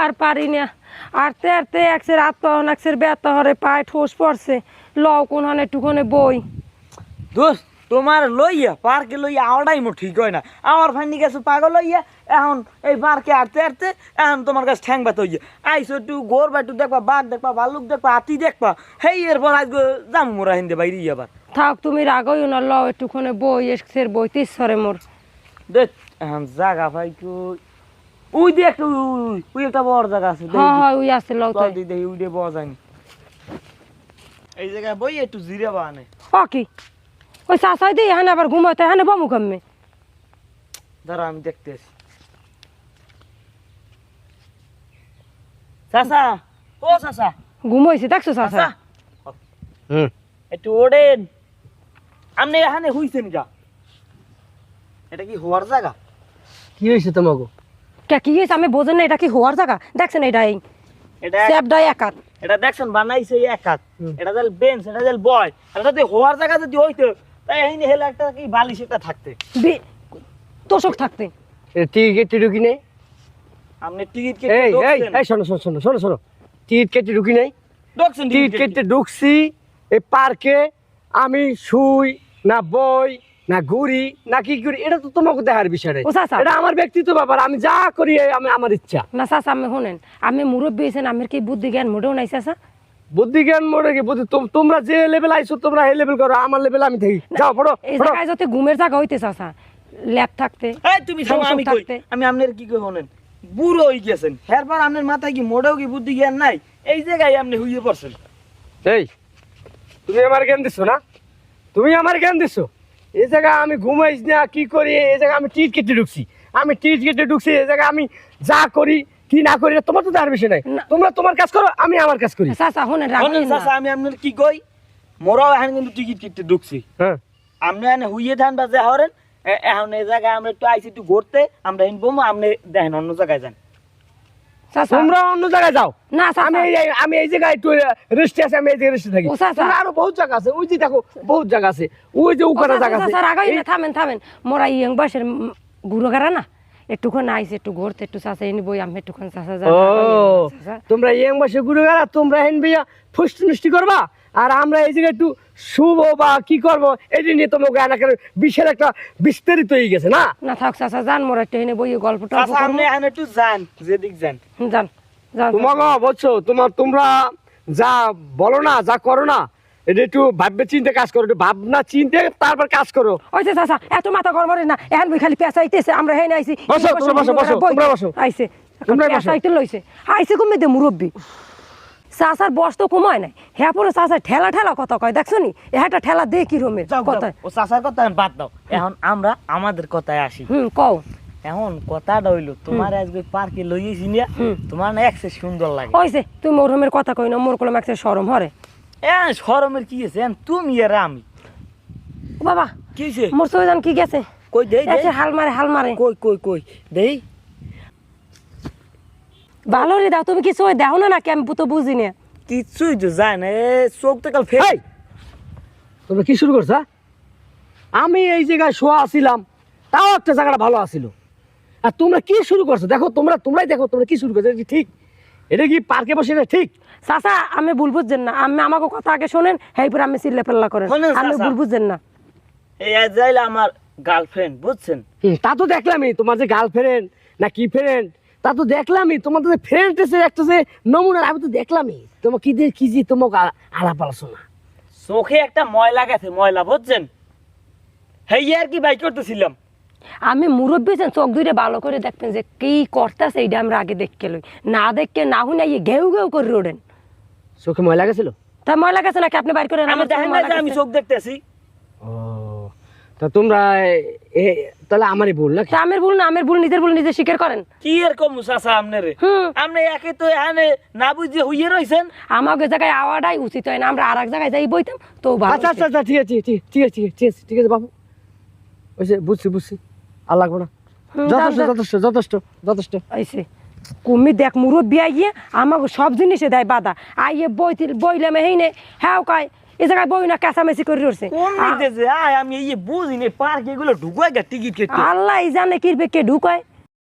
আর পারি না। আরতে আরতে একসের আত্মহন একসের বেতহরে পায়ে ঠোস পড়ছে। লও কোন হনে একটুখানে বই। দোস্ত তোমার লইয়া পার্কে লইয়া আওয়াটাই মো ঠিক হয় না। আমার ফাইনি গেছে পাগল লইয়া এখন এই পার্কে আটতে আটতে এখন তোমার কাছে ঠ্যাং বাত হইয়া। আইসো একটু গোর বা একটু দেখবা বাঘ দেখবা ভালুক দেখবা হাতি দেখবা। হেই এরপর আজকে যাম মোরা হিন্দে বাইরে আবার। থাক তুমি রাগই না লও একটুখানে বই এসের বই তিসরে মোর। দেখ এখন জাগা ভাই কই উই দিয়ে একটু উই উই একটা বড় জায়গা আছে হ্যাঁ হ্যাঁ ওই আছে লও চল দি দেখি উই দিয়ে বড় যায়নি এই জায়গায় বই একটু জিরে বানে ও কি? ওই চাষাই দিয়ে এখানে আবার ঘুমাইতে এখানে বমু কামে দাঁড়া আমি দেখতে আসি। চাচা ও চাচা। ঘুমাইছে দেখছ চাচা? হুম। একটু ওড়েন। আপনি এখানে হইছেন গা এটা কি হওয়ার জায়গা? কি হয়েছে তোমাকে কে কি হয়েছে? আমি বোঝেন না এটা কি হওয়ার জায়গা? দেখছেন এটা এই এটা একাত এটা দেখছেন বানাইছে এটা যেন বেঞ্চ এটা বয় এটা যদি হওয়ার জায়গা যদি হইতো তাই এই হেলে একটা কি বালিশ একটা থাকতে। তোষক থাকতে। টিকিট কেটে ঢুকি নেই? আপনি টিকিট কেটে এই এই শোনো শোনো শোনো শোনো শোনো। টিকিট কেটে ঢুকি নেই? ঢুকছেন টিকিট কেটে ঢুকছি এই পার্কে আমি শুই না বই না ঘুরি না কি করি এটা তো তোমাকে দেখার বিষয়। ও চাচা। এটা আমার ব্যক্তিত্ব ব্যাপার আমি যা করি আমি আমার ইচ্ছা। না চাষা আমি শোনেন আমি মুরব্বী হয়েছেন আমার কি বুদ্ধি জ্ঞান মোটেও নাই চাষা বুদ্ধি জ্ঞান মরে কি? বুদ্ধি তোমরা যে লেভেল আইছো তোমরা এই লেভেল করো আমার লেভেল আমি থাকি। যাও পড়ো এই জায়গায় যাতে ঘুমের জায়গা হইতে ল্যাব থাকতে এই তুমি থামো আমি কই? আমি আপনার কি কই হনেন বুড়ো হই গেছেন। এরপর আপনার মাথায় কি মোড়েও কি বুদ্ধি জ্ঞান নাই? এই জায়গায় আপনি হইয়ে পড়ছেন। এই তুমি আমার জ্ঞান দিছো না? তুমি আমার জ্ঞান দিছো? এই জায়গায় আমি ঘুমাইছি না কি করি? এই জায়গায় আমি টিট কেটে ঢুকছি। আমি টিট কেটে ঢুকছি এই জায়গায় আমি যা করি কি না করি তোমার তো তার বিষয় নাই। তোমরা তোমার কাজ করো আমি আমার কাজ করি। শোনেন রাখেন হনেন চাচা আমি আপনার কি কই? মোরাও এখন কিন্তু টিকিট কেটে ঢুকছি। হ্যাঁ। আপনি এনে হুইয়ে ধান বা যা হরেন এ- এখন এই জায়গায় আমরা একটু আইসি একটু ঘুরতে আমরা এনে বমু আপনি দেখেন অন্য জায়গায় যান। তোমরা অন্য জায়গায় যাও। না আমি আমি এই জায়গায় একটু রেস্টে আছে আমি এই জায়গায় রেস্টে থাকি। আরও বহুত জায়গা আছে। ওই যে দেখো বহুত জায়গা আছে। ওই যে উপরে জায়গা আছে। থামেন থামেন। মোরা ইয়ং বাসের বুড়ো গারা না? একটুখানি আইসে একটু ঘুরতে একটু চাষা এনে বই আমি একটুখানি চাষা যা তোমরা ইয়ং বাসের ঘুরে গেলা তোমরা ভাইয়া ফুষ্টি নুষ্টি করবা? আর আমরা এই জায়গায় একটু শুভ বা কি করব এই নিয়ে তোমাকে এলাকার বিশাল একটা বিস্তারিত হয়ে গেছে না? না থাক চাষা যান মোরা একটু এনে বই গল্প টল্প চাচা আপনি একটু যান যেদিক যান। যান যান তোমাকে বলছো তোমার তোমরা যা বলো না যা করো না এটা একটু ভাববে চিন্তে কাজ করো একটু ভাবনা চিনতে তারপর কাজ করো। ওই যে চাচা এত মাথা গরম না এখন বই খালি পেঁচাইতেছে আমরা হেনে আইছি বসো, বসো, বসো, তোমরা বসো। আইছে তোমরা বসো। পেঁচাইতে লইছে। আইছে কমে দে মুরব্বী। চাচার বস তো কমায় নাই। হ্যাঁ পরে চাচা ঠেলা ঠেলা কথা কয় দেখছ নি একটা ঠেলা দে কি রমের। কথা ও চাচার কথা এখন বাদ দাও। এখন আমরা আমাদের কথায় আসি। হুম কও। এখন কথাটা হইল তোমার আজকে পার্কে লইয়েছি নিয়া তোমার না একসে সুন্দর লাগে। ওইছে তুই মোর রমের কথা কই না মোর কলম একটা সরম হরে। এ শরমের কি আছে তুমি আর আমি। বাবা কি মোর সইজান কি গেছে? কই দেই দেই। হাল মারে হাল মারে। কই কই কই দেই। ভালো রে দাও তুমি কিছু দাও না নাকি আমি তো বুঝি না। কিছুই তো যায় না চোখ তো কাল ফেল তোমরা কি শুরু করছ হ্যাঁ? আমি এই জায়গায় শোয়া আছিলাম তাও একটা জায়গাটা ভালো আছিল। আর তোমরা কি শুরু করছ দেখো তোমরা তোমরাই দেখো তোমরা কি শুরু করছ এটা কি ঠিক? এটা কি পার্কে বসে এটা ঠিক? চাচা আমি ভুল বুঝছেন না। আমি আমাকে কথা আগে শোনেন হেই পরে আমি চিল্লা পেল্লা করেন। আমি। ভুল বুঝছেন না। এই যাইলে আমার গার্লফ্রেন্ড বুঝছেন? তা তো দেখলামই তোমার যে গার্লফ্রেন্ড না কি ফ্রেন্ড তা তো দেখলামই তোমার তো ফ্রেন্ড এসে একটা যে নমুনা আমি তো দেখলামই। তোমার কি দিয়ে কি যে তোমাকে আলাপ আলোচনা? চোখে একটা ময়লা গেছে ময়লা বুঝছেন? হেই আর কি বাই করতেছিলাম? আমি মুরব্বী আছেন, চোখ দুইটা ভালো করে দেখবেন যে কি করতেছে এইটা আমরা আগে দেখকে লই। না দেখকে না হুই না ইয়ে ঘেউ ঘেউ করে রোডেন। চোখে ময়লা গেছিল? তা ময়লা গেছে নাকি? আপনি বাইর করেন আমি আমার দেখেন না আমি চোখ দেখতেছি। ও। তা তোমরা তাহলে আমারই ভুল তা আমের ভুল না আমের ভুল নিজের ভুল নিজে স্বীকার করেন। কি হুম। আপনি একে তো এখানে না বুঝে হইয়ে রইছেন? আমাকে জায়গায় আওয়াটাই উচিত হয় না আমরা আর এক জায়গায় যাই বইতাম তো আচ্ছা আচ্ছা আচ্ছা ঠিক আছে ঠিক আছে ঠিক আছে ঠিক আছে ঠিক আছে বাবু। ওইসে বুঝছি বুঝছি। আর লাগবো না। যথেষ্ট। যথেষ্ট যথেষ্ট যথেষ্ট। আইসে কুমি দেখ মুরব্বী আইয়ে আমাকে সব জিনিসে দেয় বাধা। আইয়ে বইতে বইলে মে হেইনে হ্যাঁ কয় এ জায়গায় বই না কাঁচামেচি করে রয়েছে। আমি এই যে বুঝি পার্ক এগুলো ঢুকায় টিকিট কেটে। আল্লাহ জানে কিরবে কে ঢুকায়।